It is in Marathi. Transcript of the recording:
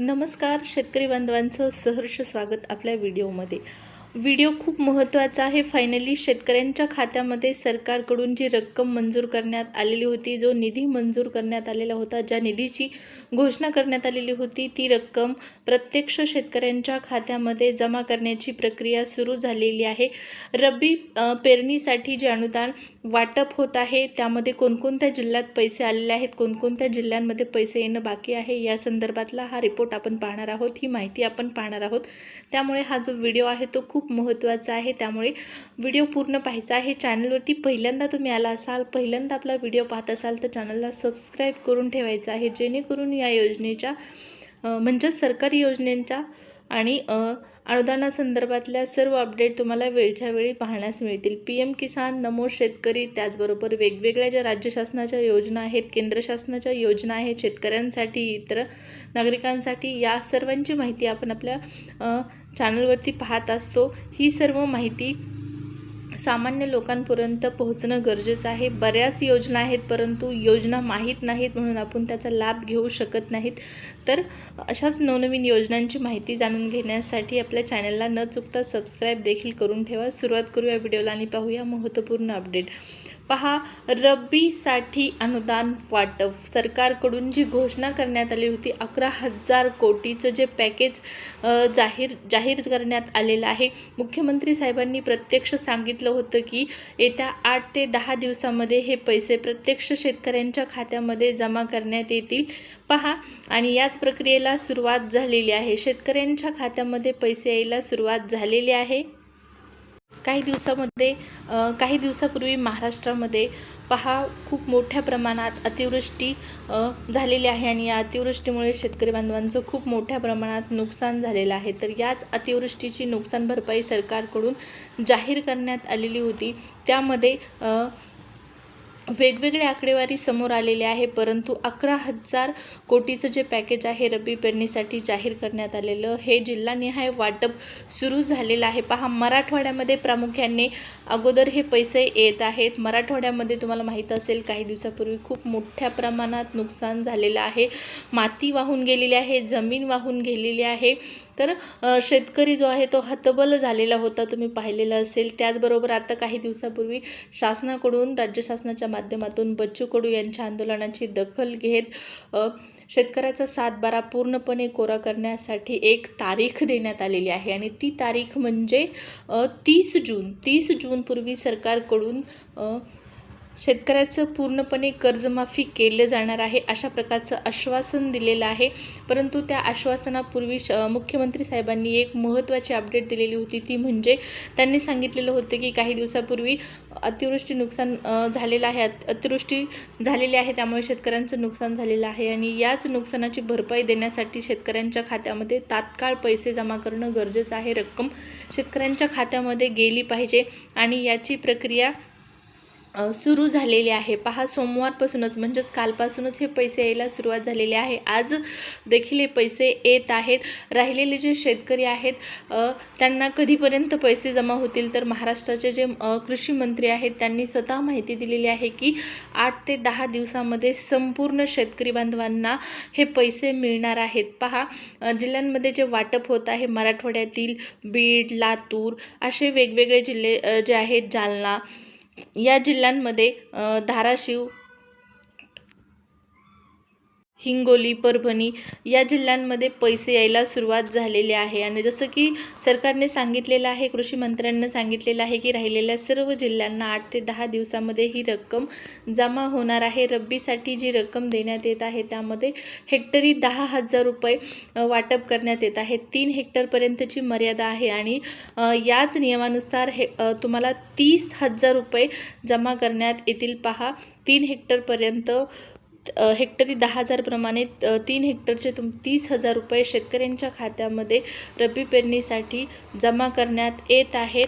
नमस्कार शेतकरी बांधवांचं सहर्ष स्वागत आपल्या व्हिडिओमध्ये. व्हिडिओ खूप महत्त्वाचा आहे. फायनली शेतकऱ्यांच्या खात्यामध्ये सरकारकडून जी रक्कम मंजूर करण्यात आलेली होती जो निधी मंजूर करण्यात आलेला होता ज्या निधीची घोषणा करण्यात आलेली होती ती रक्कम प्रत्यक्ष शेतकऱ्यांच्या खात्यामध्ये जमा करण्याची प्रक्रिया सुरू झालेली आहे. रब्बी पेरणीसाठी जे अनुदान वाटप होत आहे त्यामध्ये कोणकोणत्या जिल्ह्यात पैसे आलेले आहेत कोणकोणत्या जिल्ह्यांमध्ये पैसे येणं बाकी आहे या संदर्भातला हा रिपोर्ट आपण पाहणार आहोत. ही माहिती आपण पाहणार आहोत. त्यामुळे हा जो व्हिडिओ आहे तो खूप खूप महत्त्वाचं आहे. त्यामुळे व्हिडिओ पूर्ण पाहायचा आहे. चॅनलवरती पहिल्यांदा तुम्ही आला असाल पहिल्यांदा आपला व्हिडिओ पाहत असाल तर चॅनलला सबस्क्राईब करून ठेवायचं आहे. जेणेकरून या योजनेच्या म्हणजेच सरकारी योजनेच्या आणि अनुदानासंदर्भातल्या सर्व अपडेट तुम्हाला वेळच्या वेळी पाहण्यास मिळतील. पी एम किसान नमो शेतकरी त्याचबरोबर वेगवेगळ्या ज्या राज्य शासनाच्या योजना आहेत केंद्र शासनाच्या योजना आहेत शेतकऱ्यांसाठी इतर नागरिकांसाठी या सर्वांची माहिती आपण आपल्या चॅनलवरती पाहत असतो. ही सर्व माहिती सामान्य लोकांपर्यंत पोहोचणं गरजेचं आहे. बऱ्याच योजना आहेत परंतु योजना माहीत नाहीत म्हणून आपण त्याचा लाभ घेऊ शकत नाहीत. तर अशाच नवनवीन योजनांची माहिती जाणून घेण्यासाठी आपल्या चॅनलला न चुकता सबस्क्राईब देखील करून ठेवा. सुरुवात करूया व्हिडिओला आणि पाहूया महत्त्वपूर्ण अपडेट पहा रब्बीसाठी अनुदान वाटप. सरकारकडून जी घोषणा करण्यात आली होती अकरा हजार कोटीचं जे पॅकेज जाहीर जाहीर करण्यात आलेलं आहे. मुख्यमंत्री साहेबांनी प्रत्यक्ष सांगितलं होतं की येत्या आठ ते दहा दिवसामध्ये हे पैसे प्रत्यक्ष शेतकऱ्यांच्या खात्यामध्ये जमा करण्यात येतील. पहा आणि याच प्रक्रियेला सुरुवात झालेली आहे. शेतकऱ्यांच्या खात्यामध्ये पैसे यायला सुरुवात झालेली आहे. काही दिवसामध्ये काही दिवसापूर्वी महाराष्ट्रामध्ये पहा खूप मोठ्या प्रमाणात अतिवृष्टी झालेली आहे आणि या अतिवृष्टीमुळे शेतकरी बांधवांचं खूप मोठ्या प्रमाणात नुकसान झालेलं आहे. तर याच अतिवृष्टीची नुकसान भरपाई सरकारकडून जाहीर करण्यात आलेली होती. त्यामध्ये वेगवेगळ्या आकडेवारी समोर आलेले आहे परंतु अकरा हजार कोटीचं जे पॅकेज आहे रब्बी पेरणीसाठी जाहीर करण्यात आलेलं हे जिल्हानिहाय वाटप सुरू झालेलं आहे. पहा मराठवाड्यामध्ये प्रामुख्याने अगोदर हे पैसे येत आहेत. मराठवाड्यामध्ये तुम्हाला माहीत असेल काही दिवसापूर्वी खूप मोठ्या प्रमाणात नुकसान झालेलं आहे. माती वाहून गेलेली आहे जमीन वाहून गेलेली आहे. तर शेतकरी जो आहे तो हतबल झालेला होता तुम्ही पाहिलेला असेल. त्याचबरोबर आता काही दिवसापूर्वी शासनाकडून राज्य शासनाच्या माध्यमातून बच्चू कडू यांच्या आंदोलनाची दखल घेत शेतकऱ्याचा सातबारा पूर्णपणे कोरा करण्यासाठी एक तारीख देण्यात आलेली आहे. आणि ती तारीख म्हणजे तीस जून. तीस जूनपूर्वी सरकारकडून शेतकऱ्याचं पूर्णपणे कर्जमाफी केलं जाणार आहे अशा प्रकारचं आश्वासन दिलेलं आहे. परंतु त्या आश्वासनापूर्वी श मुख्यमंत्री साहेबांनी एक महत्त्वाची अपडेट दिलेली होती. ती म्हणजे त्यांनी सांगितलेलं होतं की काही दिवसापूर्वी अतिवृष्टी नुकसान झालेलं आहे. अत- अतिवृष्टी झालेली आहे त्यामुळे शेतकऱ्यांचं नुकसान झालेलं आहे आणि याच नुकसानाची भरपाई देण्यासाठी शेतकऱ्यांच्या खात्यामध्ये तात्काळ पैसे जमा करणं गरजेचं आहे. रक्कम शेतकऱ्यांच्या खात्यामध्ये गेली पाहिजे आणि याची प्रक्रिया सुरू झालेले आहे. पहा सोमवारपासूनच म्हणजेच कालपासूनच हे पैसे यायला सुरुवात झालेली आहे. आज देखील हे पैसे येत आहेत. राहिलेले जे शेतकरी आहेत त्यांना कधीपर्यंत पैसे जमा होतील? तर महाराष्ट्राचे जे कृषी मंत्री आहेत त्यांनी स्वतः माहिती दिलेली आहे की आठ ते दहा दिवसामध्ये संपूर्ण शेतकरी बांधवांना हे पैसे मिळणार आहेत. पहा जिल्ह्यांमध्ये जे वाटप होत आहे मराठवाड्यातील बीड लातूर असे वेगवेगळे जिल्हे जे आहेत जालना या जिल्ह्यांमध्ये धाराशिव हिंगोली परभणी या जिल्ह्यांमध्ये पैसे यायला सुरुवात झालेली आहे. आणि जसं की सरकारने सांगितलेलं आहे कृषी मंत्र्यांनी सांगितलेलं आहे की राहिलेल्या सर्व जिल्ह्यांना आठ ते दहा दिवसामध्ये ही रक्कम जमा होणार आहे. रब्बीसाठी जी रक्कम देण्यात येत आहे त्यामध्ये हेक्टरी दहा हजार रुपये वाटप करण्यात येत आहे. तीन हेक्टरपर्यंतची मर्यादा आहे आणि याच नियमानुसार हे तुम्हाला तीस हजार रुपये जमा करण्यात येतील. पहा तीन हेक्टरपर्यंत हेक्टरी दहा हजारप्रमाणे तीन हेक्टरचे तुम तीस हजार रुपये शेतकऱ्यांच्या खात्यामध्ये रब्बी पेरणीसाठी जमा करण्यात येत आहेत.